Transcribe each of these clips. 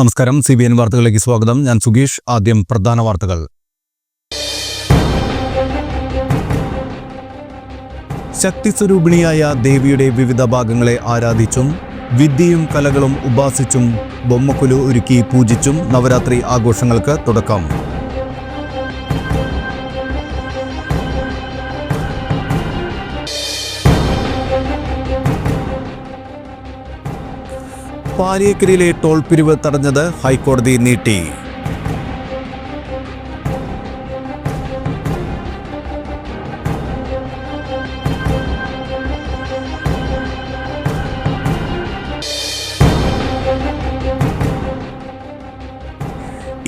നമസ്കാരം. C B N വാർത്തകളിലേക്ക് സ്വാഗതം. ഞാൻ സുഗീഷ്. ആദ്യം പ്രധാന വാർത്തകൾ. ശക്തിസ്വരൂപിണിയായ ദേവിയുടെ വിവിധ ഭാഗങ്ങളെ ആരാധിച്ചും വിദ്യയും കലകളും ഉപാസിച്ചും ബൊമ്മക്കുലു ഒരുക്കി പൂജിച്ചും നവരാത്രി ആഘോഷങ്ങൾക്ക് തുടക്കം. പാലിയക്കരയിലെ ടോൾ പിരിവ് തടഞ്ഞത് ഹൈക്കോടതി നീട്ടി.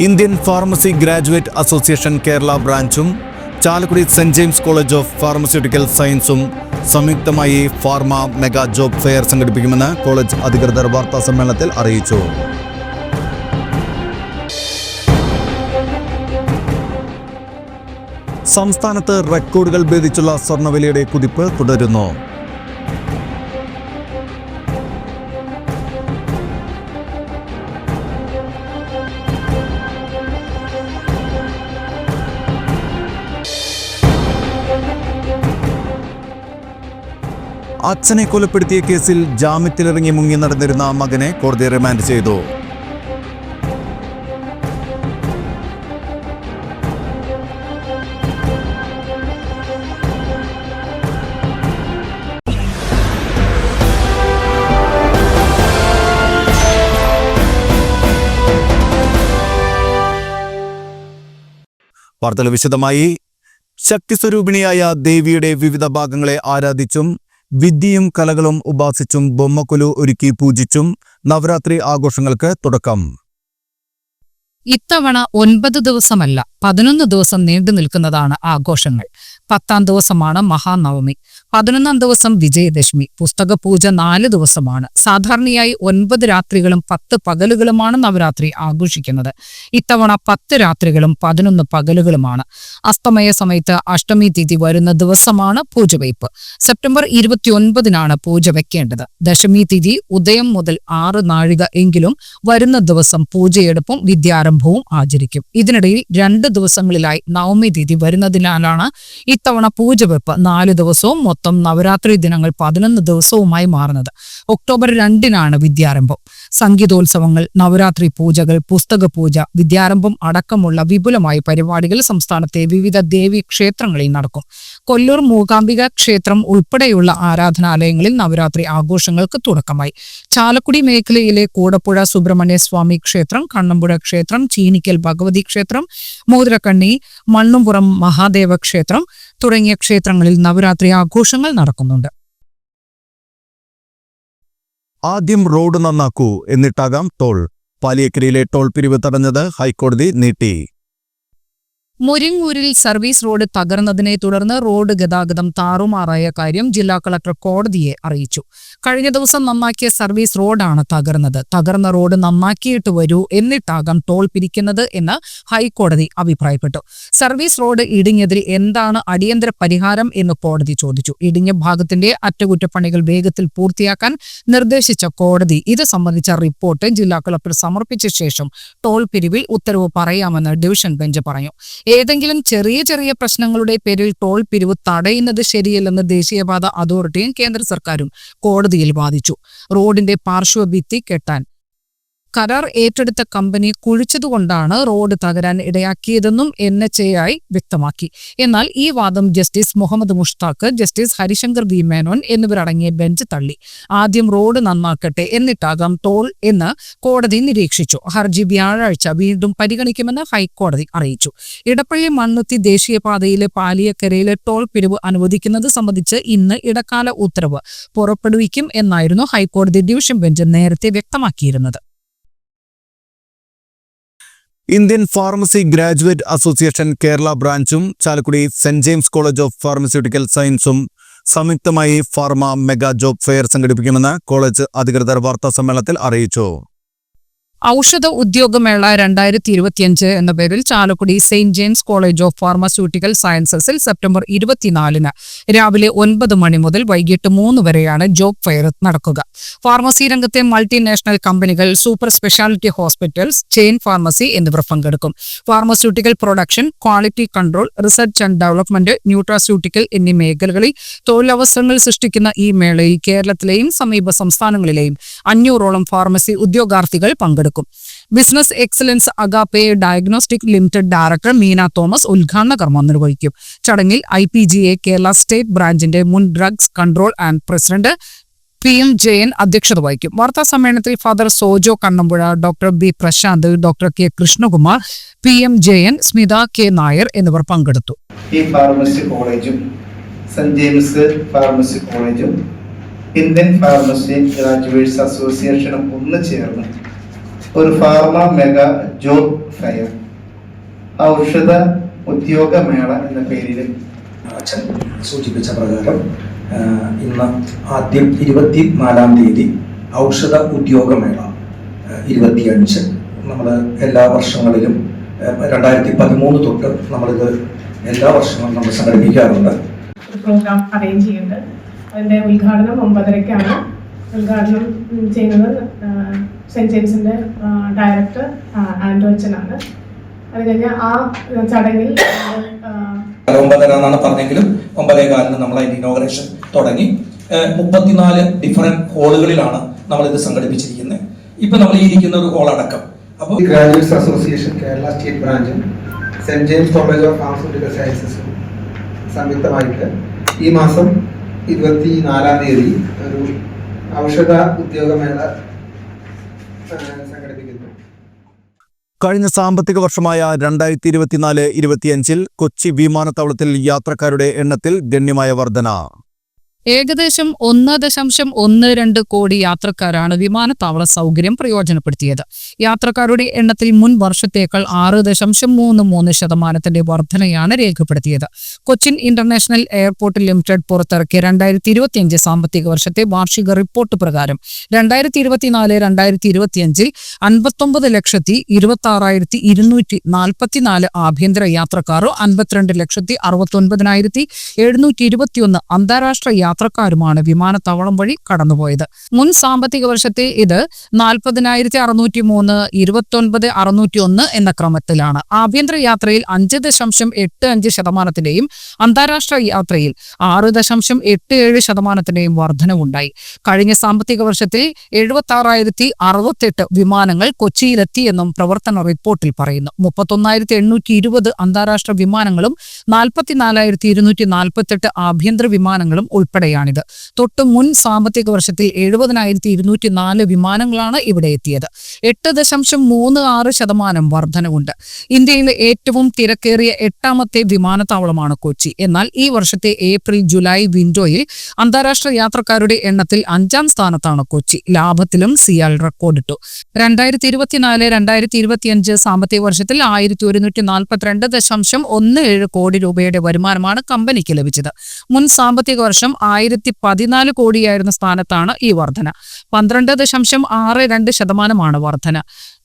Indian pharmacy graduate association Kerala ബ്രാഞ്ചും Chalakudy Saint James college of pharmaceutical സയൻസും സംയുക്തമായി ഫാർമ മെഗാ ജോബ് ഫെയർ സംഘടിപ്പിക്കുമെന്ന് കോളേജ് അധികൃതർ വാർത്താ സമ്മേളനത്തിൽ അറിയിച്ചു. സംസ്ഥാനത്ത് റെക്കോർഡുകൾ ഭേദിച്ചുള്ള സ്വർണവിലയുടെ കുതിപ്പ് തുടരുന്നു. അച്ഛനെ കൊലപ്പെടുത്തിയ കേസിൽ ജാമ്യത്തിലിറങ്ങി മുങ്ങി നടന്നിരുന്ന മകനെ കോടതി റിമാൻഡ് ചെയ്തു. വാർത്തകൾ വിശദമായി. ശക്തി സ്വരൂപിണിയായ ദേവിയുടെ വിവിധ ഭാഗങ്ങളെ ആരാധിച്ചും വിദ്യയും കലകളും ഉപാസിച്ചും ബൊമ്മക്കുലു ഒരുക്കി പൂജിച്ചും നവരാത്രി ആഘോഷങ്ങൾക്ക് തുടക്കം. ഇത്തവണ ഒൻപത് ദിവസമല്ല പതിനൊന്ന് ദിവസം നീണ്ടു നിൽക്കുന്നതാണ് ആഘോഷങ്ങൾ. പത്താം ദിവസമാണ് മഹാനവമി. പതിനൊന്നാം ദിവസം വിജയദശമി. പുസ്തക പൂജ നാല് ദിവസമാണ്. സാധാരണയായി ഒൻപത് രാത്രികളും പത്ത് പകലുകളുമാണ് നവരാത്രി ആഘോഷിക്കുന്നത്. ഇത്തവണ പത്ത് രാത്രികളും പതിനൊന്ന് പകലുകളുമാണ്. അസ്തമയ സമയത്ത് അഷ്ടമി തിഥി വരുന്ന ദിവസമാണ് പൂജ വയ്പ് സെപ്റ്റംബർ ഇരുപത്തിയൊൻപതിനാണ് പൂജ വയ്ക്കേണ്ടത് ദശമി തിഥി ഉദയം മുതൽ ആറ് നാഴിക എങ്കിലും വരുന്ന ദിവസം പൂജയെടുപ്പും വിദ്യാരംഭവും ആചരിക്കും. ഇതിനിടയിൽ രണ്ട് ദിവസങ്ങളിലായി നവമി തിഥി വരുന്നതിനാലാണ് ഇത്തവണ പൂജവെപ്പ് നാല് ദിവസവും മൊത്തം നവരാത്രി ദിനങ്ങൾ പതിനൊന്ന് ദിവസവുമായി മാറുന്നത്. ഒക്ടോബർ രണ്ടിനാണ് വിദ്യാരംഭം. സംഗീതോത്സവങ്ങൾ നവരാത്രി പൂജകൾ പുസ്തക പൂജ വിദ്യാരംഭം അടക്കമുള്ള വിപുലമായ പരിപാടികൾ സംസ്ഥാനത്തെ വിവിധ ദേവി ക്ഷേത്രങ്ങളിൽ നടക്കും. കൊല്ലൂർ മൂകാംബിക ക്ഷേത്രം ഉൾപ്പെടെയുള്ള ആരാധനാലയങ്ങളിൽ നവരാത്രി ആഘോഷങ്ങൾക്ക് തുടക്കമായി. ചാലക്കുടി മേഖലയിലെ കൂടപ്പുഴ സുബ്രഹ്മണ്യ സ്വാമി ക്ഷേത്രം കണ്ണമ്പുഴ ക്ഷേത്രം ചീനിക്കൽ ഭഗവതി ക്ഷേത്രം മോതിരക്കണ്ണി മണ്ണുംപുറം മഹാദേവ ക്ഷേത്രം തുടങ്ങിയ ക്ഷേത്രങ്ങളിൽ നവരാത്രി ആഘോഷങ്ങൾ നടക്കുന്നുണ്ട്. ആദ്യം റോഡ് നന്നാക്കൂ. എന്നിട്ടാകാം ടോൾ. പാലിയക്കരയിലെ ടോൾ പിരിവ് തടഞ്ഞത് ഹൈക്കോടതി നീട്ടി. മുരിങ്ങൂരിൽ സർവീസ് റോഡ് തകർന്നതിനെ തുടർന്ന് റോഡ് ഗതാഗതം താറുമാറായ കാര്യം ജില്ലാ കളക്ടർ കോടതിയെ അറിയിച്ചു. കഴിഞ്ഞ ദിവസം നന്നാക്കിയ സർവീസ് റോഡാണ് തകർന്നത്. തകർന്ന റോഡ് നന്നാക്കിയിട്ട് വരൂ എന്നിട്ടാകാം ടോൾ പിരിക്കുന്നത് എന്ന് ഹൈക്കോടതി അഭിപ്രായപ്പെട്ടു. സർവീസ് റോഡ് ഇടിഞ്ഞതിൽ എന്താണ് അടിയന്തര പരിഹാരം എന്ന് കോടതി ചോദിച്ചു. ഇടിഞ്ഞ ഭാഗത്തിന്റെ അറ്റകുറ്റപ്പണികൾ വേഗത്തിൽ പൂർത്തിയാക്കാൻ നിർദ്ദേശിച്ച കോടതി ഇത് സംബന്ധിച്ച റിപ്പോർട്ട് ജില്ലാ കളക്ടർ സമർപ്പിച്ച ശേഷം ടോൾ പിരിവിൽ ഉത്തരവ് പറയാമെന്ന് ഡിവിഷൻ ബെഞ്ച് പറഞ്ഞു. ഏതെങ്കിലും ചെറിയ ചെറിയ പ്രശ്നങ്ങളുടെ പേരിൽ ടോൾ പിരിവ് തടയുന്നത് ശരിയല്ലെന്ന് ദേശീയപാത അതോറിറ്റിയും കേന്ദ്ര സർക്കാരും കോടതിയിൽ വാദിച്ചു. റോഡിന്റെ പാർശ്വഭിത്തി കെട്ടാൻ കരാർ ഏറ്റെടുത്ത കമ്പനി കുഴിച്ചതുകൊണ്ടാണ് റോഡ് തകരാൻ ഇടയാക്കിയതെന്നും എൻ എച്ച് എ ആയി വ്യക്തമാക്കി. എന്നാൽ ഈ വാദം justice Muhammad Mushtaq justice Harishankar V Menon എന്നിവരടങ്ങിയ ബെഞ്ച് തള്ളി. ആദ്യം റോഡ് നന്നാക്കട്ടെ എന്നിട്ടാകാം ടോൾ എന്ന് കോടതി നിരീക്ഷിച്ചു. ഹർജി വ്യാഴാഴ്ച വീണ്ടും പരിഗണിക്കുമെന്ന് ഹൈക്കോടതി അറിയിച്ചു. ഇടപ്പള്ളി മണ്ണുത്തി ദേശീയപാതയിലെ പാലിയക്കരയിലെ ടോൾ പിരിവ് അനുവദിക്കുന്നത് സംബന്ധിച്ച് ഇന്ന് ഇടക്കാല ഉത്തരവ് പുറപ്പെടുവിക്കും എന്നായിരുന്നു ഹൈക്കോടതി ഡിവിഷൻ ബെഞ്ച് നേരത്തെ വ്യക്തമാക്കിയിരുന്നത്. Indian pharmacy graduate association Kerala ബ്രാഞ്ചും Chalakudy Saint James college of pharmaceutical സയൻസും സംയുക്തമായി ഫാർമ മെഗാ ജോബ് ഫെയർ സംഘടിപ്പിക്കുമെന്ന് കോളേജ് അധികൃതർ വാർത്താ സമ്മേളനത്തിൽ അറിയിച്ചു. ഔഷധ ഉദ്യോഗമേള രണ്ടായിരത്തി ഇരുപത്തിയഞ്ച് എന്ന പേരിൽ Chalakudy Saint James college of pharmaceutical സയൻസസിൽ September ഇരുപത്തിനാലിന് രാവിലെ ഒൻപത് മണി മുതൽ വൈകിട്ട് മൂന്ന് വരെയാണ് ജോബ് ഫെയർ നടക്കുക. ഫാർമസി രംഗത്തെ മൾട്ടിനാഷണൽ കമ്പനികൾ super speciality hospitals chain pharmacy എന്നിവർ പങ്കെടുക്കും. Pharmaceutical production quality control research and development nutraceutical എന്നീ മേഖലകളിൽ തൊഴിലവസരങ്ങൾ സൃഷ്ടിക്കുന്ന ഈ മേളയിൽ കേരളത്തിലെയും സമീപ സംസ്ഥാനങ്ങളിലെയും അഞ്ഞൂറോളം ഫാർമസി ഉദ്യോഗാർത്ഥികൾ പങ്കെടുക്കും. Business excellence Agape diagnostic limited director Meena Thomas ഉദ്ഘാടന കർമ്മം നിർവഹിക്കും. ചടങ്ങിൽ I P G A Kerala state ബ്രാഞ്ചിന്റെ മുൻ drugs control and president P M Jayan അധ്യക്ഷത വഹിക്കും. വാർത്താ സമ്മേളനത്തിൽ father Sojo Kannampuzha doctor B Prashanth doctor K Krishnakumar P M Jayan Smitha K Nair എന്നിവർ പങ്കെടുത്തു. ഈ ഫാർമസി കോളേജും സെന്റ് ജെയിംസ് ഫാർമസി കോളേജും ഇന്ത്യൻ ഫാർമസി ഗ്രാജുവേറ്റ്സ് അസോസിയേഷനും ഒന്ന് ചേർന്ന് ഒരു ഫാർമ മെഗാ ജോബ് ഫെയർ ഔഷധ ഉദ്യോഗമേള എന്ന പേരിൽ അച്ഛൻ സൂചിപ്പിച്ച പ്രകാരം ഇന്ന് ആദ്യം ഇരുപത്തി നാലാം തീയതി ഔഷധ ഉദ്യോഗമേള മേള ഇരുപത്തിയഞ്ച്. നമ്മൾ എല്ലാ വർഷങ്ങളിലും രണ്ടായിരത്തി പതിമൂന്ന് തൊട്ട് നമ്മളിത് എല്ലാ വർഷങ്ങളും നമ്മൾ സംഘടിപ്പിക്കാറുണ്ട്. ഒരു പ്രോഗ്രാം അറേഞ്ച് ചെയ്യുന്നുണ്ട്. അതിന്റെ ഉദ്ഘാടനം ഒമ്പതരയ്ക്കാണ്. ഉദ്ഘാടനം ചെയ്യുന്നത് സെന്റ് ജെയിംസിന്റെ ഡയറക്ടർ ആൻഡ്രോ അച്ഛനാണ്. അത് കഴിഞ്ഞ് ആ ചടങ്ങിൽ ഒമ്പതരാന്നാണ് ഒമ്പതര പറഞ്ഞെങ്കിലും ഒമ്പതേ കാലിന് നമ്മൾ അതിന്റെ ഇനോഗ്രേഷൻ തുടങ്ങി മുപ്പത്തിനാല് ഡിഫറെന്റ് ഹോളുകളിലാണ് നമ്മൾ ഇത് സംഘടിപ്പിച്ചിരിക്കുന്നത് ഇപ്പൊ നമ്മൾ ഈ ഇരിക്കുന്ന ഒരു ഹോൾ അടക്കം. അപ്പോൾ graduates association Kerala state ബ്രാഞ്ചും Saint James college of pharmaceutical സയൻസസും സംയുക്തമായിട്ട് ഈ മാസം ഇരുപത്തി നാലാം തീയതി ഒരു ഔഷധ ഉദ്യോഗമേള കഴിഞ്ഞ സാമ്പത്തിക വർഷമായ രണ്ടായിരത്തി ഇരുപത്തിനാല് ഇരുപത്തിയഞ്ചിൽ കൊച്ചി വിമാനത്താവളത്തിൽ യാത്രക്കാരുടെ എണ്ണത്തിൽ ഗണ്യമായ വർധന. ഏകദേശം ഒന്ന് ദശാംശം ഒന്ന് രണ്ട് കോടി യാത്രക്കാരാണ് വിമാനത്താവള സൗകര്യം പ്രയോജനപ്പെടുത്തിയത്. യാത്രക്കാരുടെ എണ്ണത്തിൽ മുൻ വർഷത്തേക്കാൾ ആറ് ദശാംശം മൂന്ന് മൂന്ന് ശതമാനത്തിന്റെ വർധനയാണ് രേഖപ്പെടുത്തിയത്. കൊച്ചിൻ ഇന്റർനാഷണൽ എയർപോർട്ട് ലിമിറ്റഡ് പുറത്തിറക്കിയ രണ്ടായിരത്തി ഇരുപത്തിയഞ്ച് സാമ്പത്തിക വർഷത്തെ വാർഷിക റിപ്പോർട്ട് പ്രകാരം രണ്ടായിരത്തി ഇരുപത്തിനാല് രണ്ടായിരത്തി ഇരുപത്തിയഞ്ചിൽ അൻപത്തൊമ്പത് ലക്ഷത്തി ഇരുപത്തി ആറായിരത്തി ഇരുന്നൂറ്റി നാൽപ്പത്തിനാല് ആഭ്യന്തര യാത്രക്കാരോ അൻപത്തിരണ്ട് ലക്ഷത്തി അറുപത്തൊൻപതിനായിരത്തി എഴുന്നൂറ്റി ഇരുപത്തിയൊന്ന് അന്താരാഷ്ട്ര യാത്രക്കാരുമാണ് വിമാനത്താവളം വഴി കടന്നുപോയത്. മുൻ സാമ്പത്തിക വർഷത്തെ ഇത് നാൽപ്പതിനായിരത്തി അറുന്നൂറ്റി മൂന്ന് ഇരുപത്തൊൻപത് അറുന്നൂറ്റി ഒന്ന് എന്ന ക്രമത്തിലാണ്. ആഭ്യന്തര യാത്രയിൽ അഞ്ച് ദശാംശം എട്ട് അഞ്ച് ശതമാനത്തിന്റെയും അന്താരാഷ്ട്ര യാത്രയിൽ ആറ് ദശാംശം എട്ട് ഏഴ് ശതമാനത്തിന്റെയും വർധനവുണ്ടായി. കഴിഞ്ഞ സാമ്പത്തിക വർഷത്തിൽ എഴുപത്തി ആറായിരത്തി അറുപത്തെട്ട് വിമാനങ്ങൾ കൊച്ചിയിലെത്തിയെന്നും പ്രവർത്തന റിപ്പോർട്ടിൽ പറയുന്നു. മുപ്പത്തൊന്നായിരത്തി എണ്ണൂറ്റി ഇരുപത് അന്താരാഷ്ട്ര വിമാനങ്ങളും നാൽപ്പത്തിനാലായിരത്തി ഇരുന്നൂറ്റി നാൽപ്പത്തെട്ട് ആഭ്യന്തര വിമാനങ്ങളും ഉൾപ്പെടെയാണിത് തൊട്ട് മുൻ സാമ്പത്തിക വർഷത്തിൽ എഴുപതിനായിരത്തി ഇരുന്നൂറ്റി നാല് വിമാനങ്ങളാണ് ഇവിടെ എത്തിയത്. എട്ട് ദശാംശം മൂന്ന് ആറ് ശതമാനം വർധനവുണ്ട്. ഇന്ത്യയിലെ ഏറ്റവും തിരക്കേറിയ എട്ടാമത്തെ വിമാനത്താവളമാണ് കൊച്ചി. എന്നാൽ ഈ വർഷത്തെ ഏപ്രിൽ ജൂലൈ വിൻഡോയിൽ അന്താരാഷ്ട്ര യാത്രക്കാരുടെ എണ്ണത്തിൽ അഞ്ചാം സ്ഥാനത്താണ് കൊച്ചി. ലാഭത്തിലും സിയാൽ റെക്കോർഡിട്ടു. രണ്ടായിരത്തി ഇരുപത്തിനാല് രണ്ടായിരത്തി ഇരുപത്തിയഞ്ച് സാമ്പത്തിക വർഷത്തിൽ ആയിരത്തി ഒരുന്നൂറ്റി നാൽപ്പത്തിരണ്ട് ദശാംശം ഒന്ന് ഏഴ് കോടി രൂപയുടെ വരുമാനമാണ് കമ്പനിക്ക് ലഭിച്ചത്. മുൻ സാമ്പത്തിക വർഷം ആയിരത്തി പതിനാല് കോടിയായിരുന്ന സ്ഥാനത്താണ് ഈ വർധന. പന്ത്രണ്ട് ദശാംശം ആറ് രണ്ട് ശതമാനമാണ് വർധന.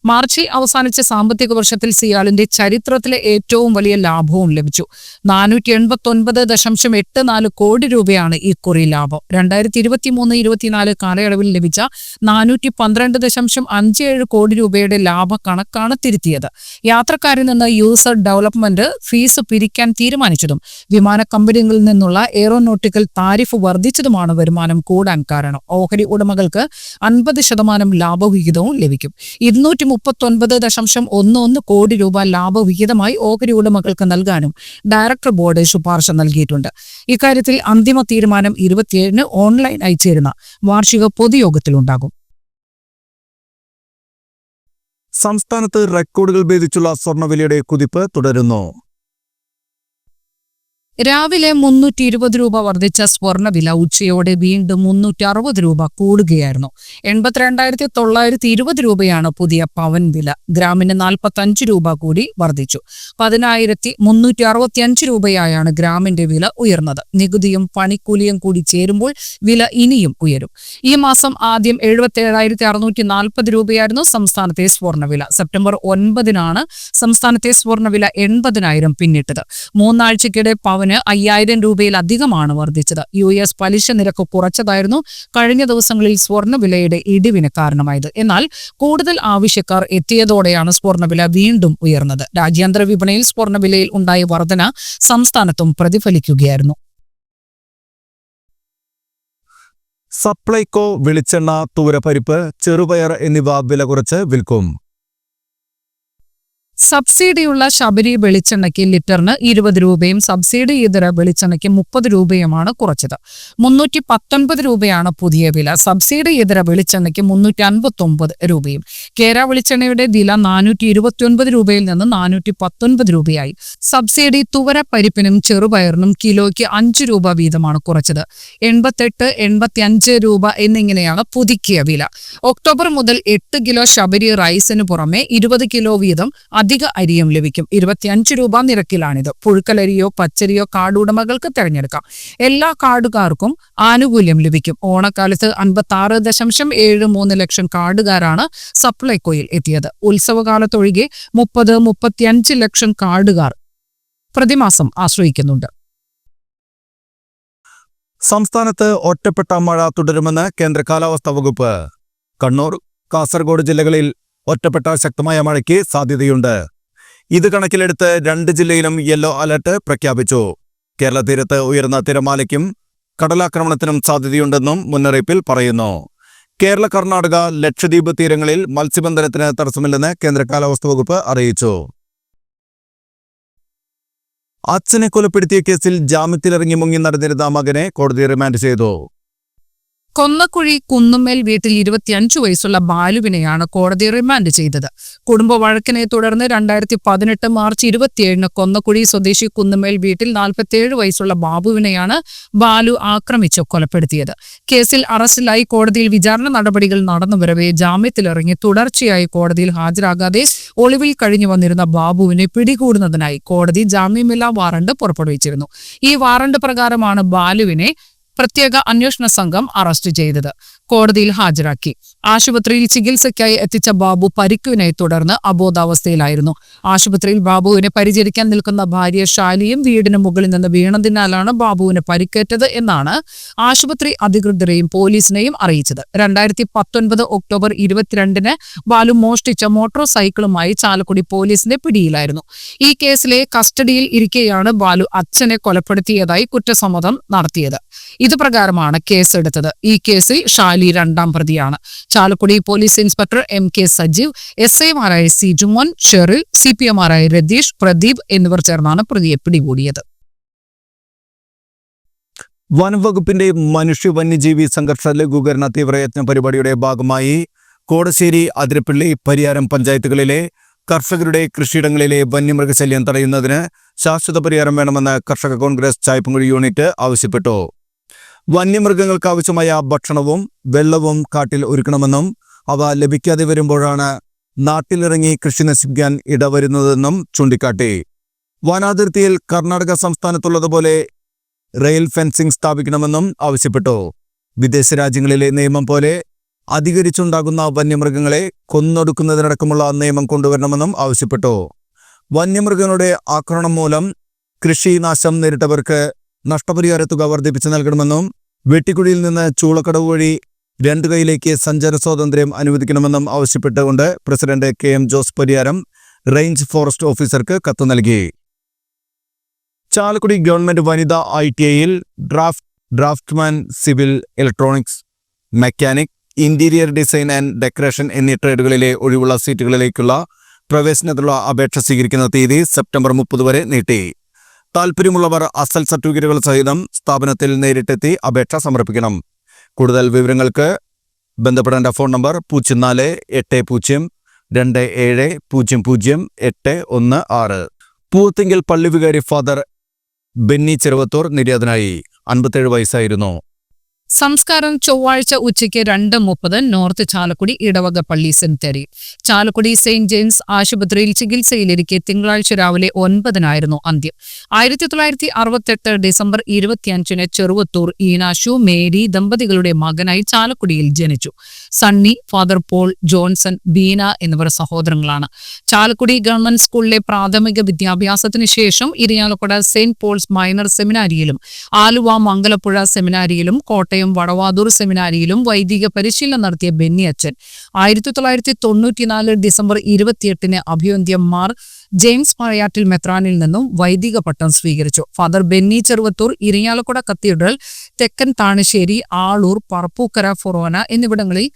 മാർച്ചിൽ അവസാനിച്ച സാമ്പത്തിക വർഷത്തിൽ സിയാലിന്റെ ചരിത്രത്തിലെ ഏറ്റവും വലിയ ലാഭവും ലഭിച്ചു. നാനൂറ്റി എൺപത്തി ഒൻപത് ദശാംശം എട്ട് നാല് കോടി രൂപയാണ് ഈ കുറി ലാഭം. രണ്ടായിരത്തി ഇരുപത്തി മൂന്ന് ഇരുപത്തിനാല് കാലയളവിൽ ലഭിച്ച നാനൂറ്റി പന്ത്രണ്ട് ദശാംശം അഞ്ച് ഏഴ് കോടി രൂപയുടെ ലാഭ കണക്കാണ് തിരുത്തിയത്. യാത്രക്കാരിൽ നിന്ന് യൂസർ ഡെവലപ്മെന്റ് ഫീസ് പിരിക്കാൻ തീരുമാനിച്ചതും വിമാന കമ്പനികളിൽ നിന്നുള്ള എയറോനോട്ടിക്കൽ താരിഫ് വർദ്ധിച്ചതുമാണ് വരുമാനം കൂടാൻ കാരണം. ഓഹരി ഉടമകൾക്ക് അൻപത് ശതമാനം ലാഭവിഹിതവും ലഭിക്കും. ഇരുന്നൂറ്റി മുപ്പത്തൊൻപത് ദശാംശം ഒന്ന് ഒന്ന് കോടി രൂപ ലാഭവിഹിതമായി ഓഹരി ഉടമകൾക്ക് നൽകാനും ഡയറക്ടർ ബോർഡ് ശുപാർശ നൽകിയിട്ടുണ്ട്. ഇക്കാര്യത്തിൽ അന്തിമ തീരുമാനം ഇരുപത്തിയേഴിന് ഓൺലൈനായി ചേരുന്ന വാർഷിക പൊതുയോഗത്തിലുണ്ടാകും. സംസ്ഥാനത്ത് റെക്കോർഡുകൾ ഭേദിച്ചുള്ള സ്വർണവിലയുടെ കുതിപ്പ് തുടരുന്നു. രാവിലെ മുന്നൂറ്റി ഇരുപത് രൂപ വർദ്ധിച്ച സ്വർണവില ഉച്ചയോടെ വീണ്ടും മുന്നൂറ്റി അറുപത് രൂപ കൂടുകയായിരുന്നു. എൺപത്തിരണ്ടായിരത്തി തൊള്ളായിരത്തി ഇരുപത് രൂപയാണ് പുതിയ പവൻ വില. ഗ്രാമിന് നാൽപ്പത്തി അഞ്ച് രൂപ കൂടി വർദ്ധിച്ചു. പതിനായിരത്തി മുന്നൂറ്റി അറുപത്തി അഞ്ച് രൂപയായാണ് ഗ്രാമിന്റെ വില ഉയർന്നത്. നികുതിയും പണിക്കൂലിയും കൂടി ചേരുമ്പോൾ വില ഇനിയും ഉയരും. ഈ മാസം ആദ്യം എഴുപത്തി ഏഴായിരത്തി അറുന്നൂറ്റി നാൽപ്പത് രൂപയായിരുന്നു സംസ്ഥാനത്തെ സ്വർണവില സെപ്റ്റംബർ ഒൻപതിനാണ് സംസ്ഥാനത്തെ സ്വർണവില എൺപതിനായിരം പിന്നിട്ടത്. മൂന്നാഴ്ചക്കിടെ പവന് അയ്യായിരം രൂപയിലധികമാണ് വർദ്ധിച്ചത്. യു എസ് പലിശ നിരക്ക് കുറച്ചതായിരുന്നു കഴിഞ്ഞ ദിവസങ്ങളിൽ സ്വർണവിലയുടെ ഇടിവിന് കാരണമായത്. എന്നാൽ കൂടുതൽ ആവശ്യക്കാർ എത്തിയതോടെയാണ് സ്വർണവില വീണ്ടും ഉയർന്നത്. രാജ്യാന്തര വിപണിയിൽ സ്വർണവിലയിൽ ഉണ്ടായ വർധന സംസ്ഥാനത്തും പ്രതിഫലിക്കുകയായിരുന്നു. സപ്ലൈകോ വെളിച്ചെണ്ണ തൂരപ്പരിപ്പ് ചെറുപയർ എന്നിവ വില കുറച്ച് വിൽക്കും. സബ്സിഡിയുള്ള ശബരി വെളിച്ചെണ്ണയ്ക്ക് ലിറ്ററിന് ഇരുപത് രൂപയും സബ്സിഡി ഇതര വെളിച്ചെണ്ണയ്ക്ക് മുപ്പത് രൂപയുമാണ് കുറച്ചത്. മുന്നൂറ്റി പത്തൊൻപത് രൂപയാണ് പുതിയ വില. സബ്സിഡി ഇതര വെളിച്ചെണ്ണയ്ക്ക് മുന്നൂറ്റി അൻപത്തി ഒമ്പത് രൂപയും. കേര വെളിച്ചെണ്ണയുടെ വില നാനൂറ്റി ഇരുപത്തിയൊൻപത് രൂപയിൽ നിന്ന് നാനൂറ്റി പത്തൊൻപത് രൂപയായി. സബ്സിഡി തുവര പരിപ്പിനും ചെറുപയറിനും കിലോയ്ക്ക് അഞ്ച് രൂപ വീതമാണ് കുറച്ചത്. എൺപത്തെട്ട് എൺപത്തി അഞ്ച് രൂപ എന്നിങ്ങനെയാണ് പുതുക്കിയ വില. ഒക്ടോബർ മുതൽ എട്ട് കിലോ ശബരി റൈസിന് പുറമെ ഇരുപത് കിലോ വീതം അധിക അരിയും ലഭിക്കും. ഇരുപത്തിയഞ്ച് രൂപ നിരക്കിലാണിത്. പുഴുക്കലരിയോ പച്ചരിയോ കാർഡുടമകൾക്ക് തിരഞ്ഞെടുക്കാം. എല്ലാ കാർഡുകാർക്കും ആനുകൂല്യം ലഭിക്കും. ഓണക്കാലത്ത് അൻപത്തി ആറ് ദശാംശം ഏഴ് മൂന്ന് ലക്ഷം കാർഡുകാരാണ് സപ്ലൈകോയിൽ എത്തിയത്. ഉത്സവകാലത്തൊഴികെ മുപ്പത് മുപ്പത്തിയഞ്ച് ലക്ഷം കാർഡുകാർ പ്രതിമാസം ആശ്രയിക്കുന്നുണ്ട്. സംസ്ഥാനത്ത് ഒറ്റപ്പെട്ട മഴ തുടരുമെന്ന് കേന്ദ്ര കാലാവസ്ഥാ വകുപ്പ്. കണ്ണൂർ കാസർഗോഡ് ജില്ലകളിൽ ഒറ്റപ്പെട്ട ശക്തമായ മഴയ്ക്ക് സാധ്യതയുണ്ട്. ഇത് കണക്കിലെടുത്ത് രണ്ട് ജില്ലയിലും യെല്ലോ അലർട്ട് പ്രഖ്യാപിച്ചു. കേരള തീരത്ത് ഉയർന്ന തിരമാലയ്ക്കും കടലാക്രമണത്തിനും സാധ്യതയുണ്ടെന്നും മുന്നറിയിപ്പിൽ പറയുന്നു. കേരള കർണാടക ലക്ഷദ്വീപ് തീരങ്ങളിൽ മത്സ്യബന്ധനത്തിന് തടസ്സമില്ലെന്ന് കേന്ദ്ര കാലാവസ്ഥാ വകുപ്പ് അറിയിച്ചു. അച്ഛനെ കൊലപ്പെടുത്തിയ കേസിൽ ജാമ്യത്തിലിറങ്ങി മുങ്ങി നടന്നിരുന്ന മകനെ കോടതി റിമാൻഡ് ചെയ്തു. കൊന്നക്കുഴി കുന്നുമ്മേൽ വീട്ടിൽ ഇരുപത്തിയഞ്ചു വയസ്സുള്ള ബാലുവിനെയാണ് കോടതി റിമാൻഡ് ചെയ്തത്. കുടുംബ വഴക്കിനെ തുടർന്ന് രണ്ടായിരത്തി പതിനെട്ട് മാർച്ച് ഇരുപത്തിയേഴിന് കൊന്നക്കുഴി സ്വദേശി കുന്നുമ്മേൽ വീട്ടിൽ നാൽപ്പത്തിയേഴ് വയസ്സുള്ള ബാബുവിനെയാണ് ബാലു ആക്രമിച്ച് കൊലപ്പെടുത്തിയത്. കേസിൽ അറസ്റ്റിലായി കോടതിയിൽ വിചാരണ നടപടികൾ നടന്നുവരവെ ജാമ്യത്തിലിറങ്ങി തുടർച്ചയായി കോടതിയിൽ ഹാജരാകാതെ ഒളിവിൽ കഴിഞ്ഞു വന്നിരുന്ന ബാബുവിനെ പിടികൂടുന്നതിനായി കോടതി ജാമ്യമില്ലാ വാറണ്ട് പുറപ്പെടുവിച്ചിരുന്നു. ഈ വാറണ്ട് പ്രകാരമാണ് ബാലുവിനെ പ്രത്യേക അന്വേഷണ സംഘം അറസ്റ്റ് ചെയ്തത്. കോടതിയിൽ ഹാജരാക്കി. ആശുപത്രിയിൽ ചികിത്സയ്ക്കായി എത്തിച്ച ബാബു പരിക്കുവിനെ തുടർന്ന് അബോധാവസ്ഥയിലായിരുന്നു. ആശുപത്രിയിൽ ബാബുവിനെ പരിചരിക്കാൻ നിൽക്കുന്ന ഭാര്യ ശാലിയും വീടിന് മുകളിൽ നിന്ന് വീണതിനാലാണ് ബാബുവിന് പരിക്കേറ്റത് എന്നാണ് ആശുപത്രി അധികൃതരെയും പോലീസിനെയും അറിയിച്ചത്. രണ്ടായിരത്തി പത്തൊൻപത് ഒക്ടോബർ ഇരുപത്തിരണ്ടിന് ബാലു മോഷ്ടിച്ച മോട്ടോർ സൈക്കിളുമായി ചാലക്കുടി പോലീസിന്റെ പിടിയിലായിരുന്നു. ഈ കേസിലെ കസ്റ്റഡിയിൽ ഇരിക്കെയാണ് ബാലു അച്ഛനെ കൊലപ്പെടുത്തിയതായി കുറ്റസമ്മതം നടത്തിയത്. ഇതുപ്രകാരമാണ് കേസെടുത്തത്. ഈ കേസിൽ ഷാലി രണ്ടാം പ്രതിയാണ്. Chalakudy police inspector M K Sajeev S ഐമാരായ C Jumon Sheril C P M എമാരായ Ratheesh Pradeep എന്നിവർ ചേർന്നാണ് പ്രതിയെ പിടികൂടിയത്. വനംവകുപ്പിന്റെ മനുഷ്യ വന്യജീവി സംഘർഷ ലഘൂകരണ തീവ്രയത്ന പരിപാടിയുടെ ഭാഗമായി കോടശ്ശേരി അതിരപ്പള്ളി പരിയാരം പഞ്ചായത്തുകളിലെ കർഷകരുടെ കൃഷിയിടങ്ങളിലെ വന്യമൃഗശല്യം തടയുന്നതിന് ശാശ്വത പരിഹാരം വേണമെന്ന് കർഷക കോൺഗ്രസ് ചായപ്പുംകുഴി യൂണിറ്റ് ആവശ്യപ്പെട്ടു. വന്യമൃഗങ്ങൾക്ക് ആവശ്യമായ ഭക്ഷണവും വെള്ളവും കാട്ടിൽ ഒരുക്കണമെന്നും അവ ലഭിക്കാതെ വരുമ്പോഴാണ് നാട്ടിലിറങ്ങി കൃഷി നശിപ്പിക്കാൻ ഇടവരുന്നതെന്നും ചൂണ്ടിക്കാട്ടി. വനാതിർത്തിയിൽ കർണാടക സംസ്ഥാനത്തുള്ളതുപോലെ റെയിൽ ഫെൻസിംഗ് സ്ഥാപിക്കണമെന്നും ആവശ്യപ്പെട്ടു. വിദേശ രാജ്യങ്ങളിലെ നിയമം പോലെ അധികരിച്ചുണ്ടാകുന്ന വന്യമൃഗങ്ങളെ കൊന്നൊടുക്കുന്നതിനടക്കമുള്ള നിയമം കൊണ്ടുവരണമെന്നും ആവശ്യപ്പെട്ടു. വന്യമൃഗങ്ങളുടെ ആക്രമണം മൂലം കൃഷി നാശം നേരിട്ടവർക്ക് നഷ്ടപരിഹാര തുക വർദ്ധിപ്പിച്ചു നൽകണമെന്നും വെട്ടിക്കുഴിയിൽ നിന്ന് ചൂളക്കടവ് വഴി രണ്ടു കൈയിലേക്ക് സഞ്ചാര സ്വാതന്ത്ര്യം അനുവദിക്കണമെന്നും ആവശ്യപ്പെട്ടുകൊണ്ട് president K M Jose Pariyaram range forest ഓഫീസർക്ക് കത്ത് നൽകി. ചാലക്കുടി ഗവൺമെന്റ് വനിതാ ഐ ടി ഐയിൽ draft draftman civil electronics mechanic interior design and decoration എന്നീ ട്രേഡുകളിലെ ഒഴിവുള്ള സീറ്റുകളിലേക്കുള്ള പ്രവേശനത്തിലുള്ള അപേക്ഷ സ്വീകരിക്കുന്ന തീയതി സെപ്റ്റംബർ മുപ്പത് വരെ നീട്ടി. താൽപ്പര്യമുള്ളവർ അസൽ സർട്ടിഫിക്കറ്റുകൾ സഹിതം സ്ഥാപനത്തിൽ നേരിട്ടെത്തി അപേക്ഷ സമർപ്പിക്കണം. കൂടുതൽ വിവരങ്ങൾക്ക് ബന്ധപ്പെടേണ്ട ഫോൺ നമ്പർ പൂജ്യം നാല് എട്ട് പൂജ്യം രണ്ട് ഏഴ് പൂജ്യം പൂജ്യം എട്ട് ഒന്ന് ആറ്. പൂത്തിങ്കൽ പള്ളി വികാരി ഫാദർ ബെന്നി ചെറുവത്തൂർ നിര്യാതനായി. അൻപത്തേഴ് വയസ്സായിരുന്നു. സംസ്കാരം ചൊവ്വാഴ്ച ഉച്ചയ്ക്ക് രണ്ട് മുപ്പത് നോർത്ത് ചാലക്കുടി ഇടവക പള്ളി സെമിത്തേരി. ചാലക്കുടി സെയിന്റ് ജെയിംസ് ആശുപത്രിയിൽ ചികിത്സയിലിരിക്കെ തിങ്കളാഴ്ച രാവിലെ ഒൻപതിനായിരുന്നു അന്ത്യം. ആയിരത്തി തൊള്ളായിരത്തി അറുപത്തെട്ട് ഡിസംബർ ഇരുപത്തിയഞ്ചിന് ചെറുവത്തൂർ ഈനാശു മേരി ദമ്പതികളുടെ മകനായി ചാലക്കുടിയിൽ ജനിച്ചു. സണ്ണി ഫാദർ പോൾ ജോൺസൺ ബീന എന്നിവർ സഹോദരങ്ങളാണ്. ചാലക്കുടി ഗവൺമെന്റ് സ്കൂളിലെ പ്രാഥമിക വിദ്യാഭ്യാസത്തിന് ശേഷം ഇരിയാലക്കുട സെയിന്റ് പോൾസ് മൈനർ സെമിനാരിയിലും ആലുവ മംഗലപ്പുഴ സെമിനാരിയിലും കോട്ടയം വടവാതൂർ സെമിനാരിയിലും വൈദിക പരിശീലനം നടത്തിയ ബെന്നി അച്ഛൻ. ആയിരത്തി തൊള്ളായിരത്തി തൊണ്ണൂറ്റിനാല് ഡിസംബർ ഇരുപത്തിയെട്ടിന് അഭിയന്ത്യന്മാർ മാർ ജെയിംസ് മറയാറ്റിൽ മെത്രാനിൽ നിന്നും വൈദിക പട്ടം സ്വീകരിച്ചു. ഫാദർ ബെന്നി ചെറുവത്തൂർ ഇരിങ്ങാലക്കുട കത്തീഡ്രൽ തെക്കൻ താണശ്ശേരി ആളൂർ പറപ്പൂക്കര ഫൊറോന എന്നിവിടങ്ങളിൽ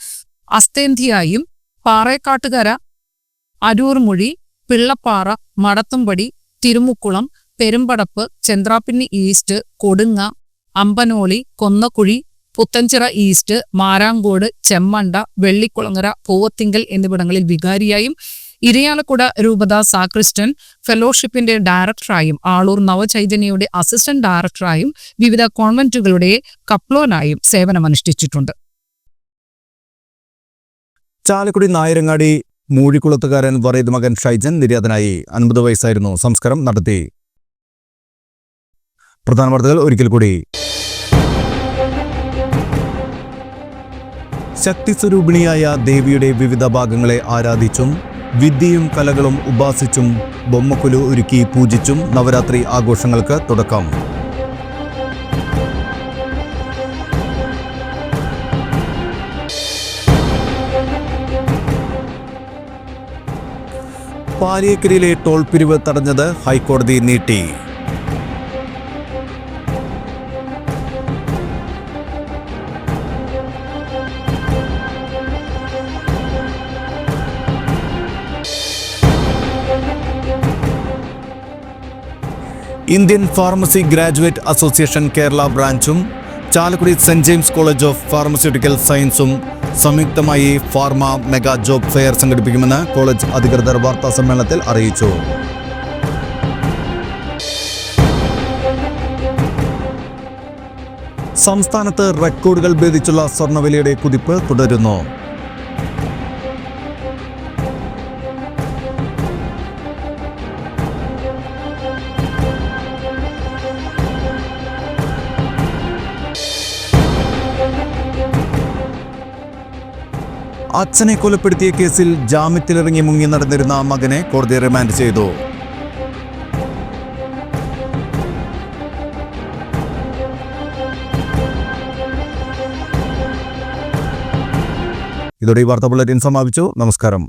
അസ്തേന്ധിയായും പാറേക്കാട്ടുകര അരൂർമൊഴി പിള്ളപ്പാറ മടത്തുംപടി തിരുമുക്കുളം പെരുമ്പടപ്പ് ചന്ദ്രാപ്പിന്നി ഈസ്റ്റ് കൊടുങ്ങ അമ്പനോളി കൊന്നക്കുഴി പുത്തഞ്ചിറ ഈസ്റ്റ് മാരാങ്കോട് ചെമ്മണ്ട വെള്ളിക്കുളങ്ങര പൂവത്തിങ്കൽ എന്നിവിടങ്ങളിൽ വികാരിയായും ഇരയാലക്കുട രൂപത സാക്രിസ്റ്റൻ ഫെലോഷിപ്പിന്റെ ഡയറക്ടറായും ആളൂർ നവചൈതന്യയുടെ അസിസ്റ്റന്റ് ഡയറക്ടറായും വിവിധ കോൺവെന്റുകളുടെ കപ്ലോനായും സേവനമനുഷ്ഠിച്ചിട്ടുണ്ട്. ചാലക്കുടി നായരങ്ങാടി മൂഴിക്കുളത്തുകാരൻ വറീദ് മകൻ ഷൈജൻ നിര്യാതനായി അൻപത് വയസ്സായിരുന്നു സംസ്കാരം നടത്തി. പ്രധാന വാർത്തകൾ ഒരിക്കൽ കൂടി. ശക്തിസ്വരൂപിണിയായ ദേവിയുടെ വിവിധ ഭാഗങ്ങളെ ആരാധിച്ചും വിദ്യയും കലകളും ഉപാസിച്ചും ബൊമ്മക്കുലു ഒരുക്കി പൂജിച്ചും നവരാത്രി ആഘോഷങ്ങൾക്ക് തുടക്കം. പാലിയേക്കരിയിലെ ടോൾ പിരിവ് തടഞ്ഞത് ഹൈക്കോടതി നീട്ടി. Indian pharmacy graduate association Kerala ബ്രാഞ്ചും Chalakudy Saint James college of pharmaceutical സയൻസും സംയുക്തമായി ഫാർമ മെഗാ ജോബ് ഫെയർ സംഘടിപ്പിക്കുമെന്ന് കോളേജ് അധികൃതർ വാർത്താ സമ്മേളനത്തിൽ അറിയിച്ചു. സംസ്ഥാനത്ത് റെക്കോർഡുകൾ ഭേദിച്ചുള്ള സ്വർണവിലയുടെ കുതിപ്പ് തുടരുന്നു. അച്ഛനെ കൊലപ്പെടുത്തിയ കേസിൽ ജാമ്യത്തിലിറങ്ങി മുങ്ങി നടന്നിരുന്ന മകനെ കോടതി റിമാൻഡ് ചെയ്തു. ഇതോടെ ഈ വാർത്താ ബുള്ളറ്റിൻ സമാപിച്ചു. നമസ്കാരം.